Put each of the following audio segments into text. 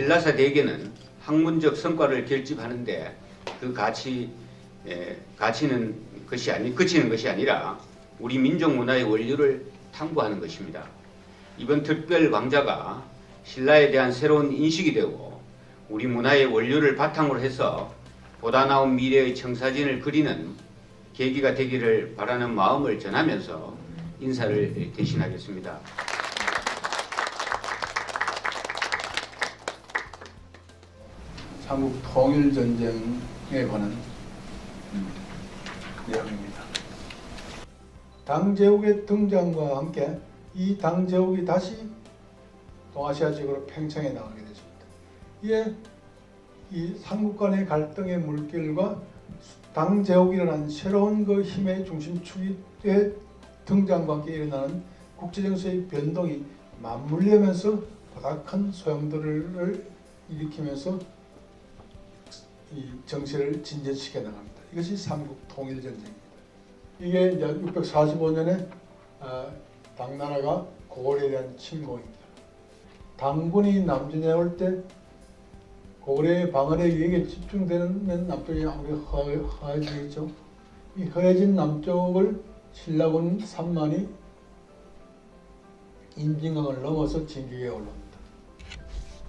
신라사 대계는 학문적 성과를 결집하는데 그 가치 에, 가치는 것이 아니 그치는 것이 아니라 우리 민족 문화의 원류를 탐구하는 것입니다. 이번 특별 강좌가 신라에 대한 새로운 인식이 되고 우리 문화의 원류를 바탕으로 해서 보다 나은 미래의 청사진을 그리는 계기가 되기를 바라는 마음을 전하면서 인사를 대신하겠습니다. 한국 통일 전쟁에 관한 내용입니다. 당제국의 등장과 함께 이 당제국이 다시 동아시아 지역으로 팽창해 나가게 됐습니다. 이에 이 삼국 간의 갈등의 물결과 당제국이라는 새로운 그 힘의 중심축의 등장과 함께 일어나는 국제정세의 변동이 맞물리면서 큰 소용돌이를 일으키면서 이 정세를 진전시켜 나갑니다. 이것이 삼국 통일 전쟁입니다. 이게 이제 645년에 아, 당나라가 고구려에 대한 침공입니다. 당군이 남진에 올 때 고구려의 방어력 위에 집중되는 남쪽이 아무래도 허- 허해지겠죠. 이 허해진 남쪽을 신라군 3만이 임진강을 넘어서 진격에 올라옵니다.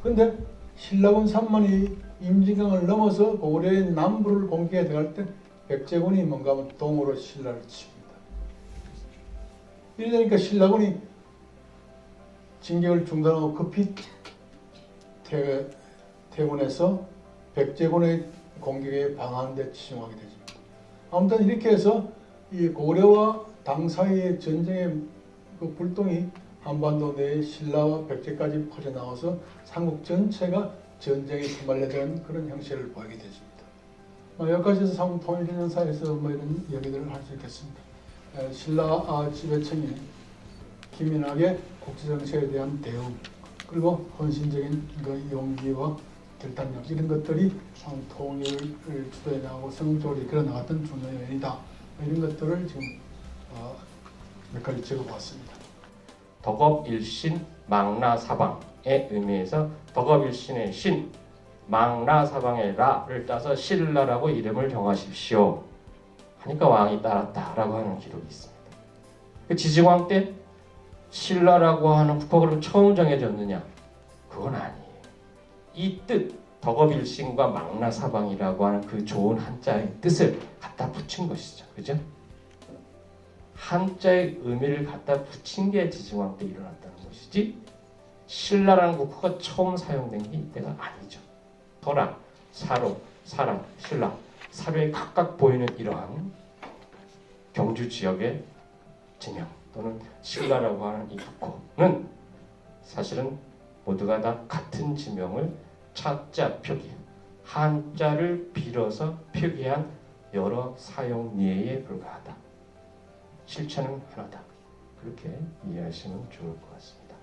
근데 신라군 3만이 임진강을 넘어서 고려의 남부를 공격해 들어갈 때 백제군이 뭔가 하면 동으로 신라를 칩니다. 이러니까 신라군이 진격을 중단하고 급히 퇴, 퇴군해서 백제군의 공격에 방한 데 치중하게 되죠. 아무튼 이렇게 해서 이 고려와 당 사이의 전쟁의 그 불똥이 한반도 내에 신라와 백제까지 퍼져나와서 삼국 전체가 전쟁에 휘말려든 그런 형태를 보이게 되십니다. 어, 여기까지 해서 삼국 통일전쟁사에서 뭐 이런 얘기들을 할 수 있겠습니다. 에, 신라 아, 지배청이 기민하게 국제정세에 대한 대응 그리고 헌신적인 그 용기와 결단력 이런 것들이 통일을 주도해 나가고 성공적으로 이끌어 나갔던 중요한 요인이다. 이런 것들을 지금 어, 몇 가지 적어봤습니다. 덕업일신 망라사방의 의미에서 덕업일신의 신 망라사방의 라를 따서 신라라고 이름을 정하십시오 하니까 왕이 따랐다라고 하는 기록이 있습니다. 그 지증왕 때 신라라고 하는 국호를 처음 정해졌느냐? 그건 아니에요. 이 뜻 덕업일신과 망라사방이라고 하는 그 좋은 한자의 뜻을 갖다 붙인 것이죠. 그죠? 한자의 의미를 갖다 붙인 게 지증왕 때 일어났다는 것이지 신라라는 국호가 처음 사용된 게 이때가 아니죠. 설화, 사로, 사람, 신라, 사료에 각각 보이는 이러한 경주 지역의 지명 또는 신라라고 하는 이 국호는 사실은 모두가 다 같은 지명을 차자 표기, 한자를 빌어서 표기한 여러 사용 예에 불과하다. 실체는 하나다. 그렇게 이해하시면 좋을 것 같습니다.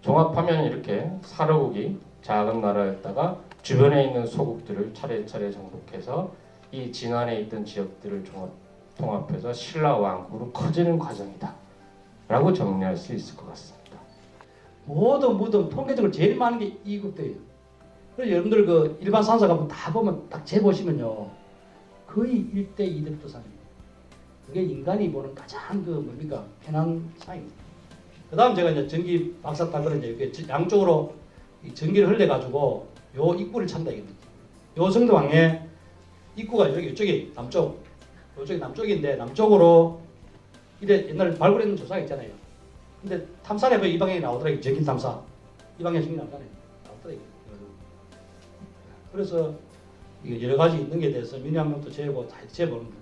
종합하면 이렇게 사로국이 작은 나라였다가 주변에 있는 소국들을 차례차례 정복해서 이 진안에 있던 지역들을 종합, 통합해서 신라 왕국으로 커지는 과정이다. 라고 정리할 수 있을 것 같습니다. 모든 무덤 통계적으로 제일 많은 게 이국도예요. 그래서 여러분들 그 일반 산사 가면 다 보면 딱 재보시면요. 거의 1대 2대 부산입니다. 그게 인간이 보는 가장 그 뭡니까 편한 상입니다. 그 다음 제가 이제 전기 박사 딸들은 이제 양쪽으로 이 전기를 흘려가지고 요 입구를 찬다 이겁니다. 요 성도왕의 입구가 여기 이쪽이 남쪽, 이쪽이 남쪽인데 남쪽으로 이래 옛날에 발굴했는 조사가 있잖아요. 근데 탐사에 보이 방향이 나오더라고요. 전기 탐사. 이 방향 전기 나오잖아요. 나오더라고요. 그래서 여러 가지 있는 게 대해서 민양명도 재고 다 재보는.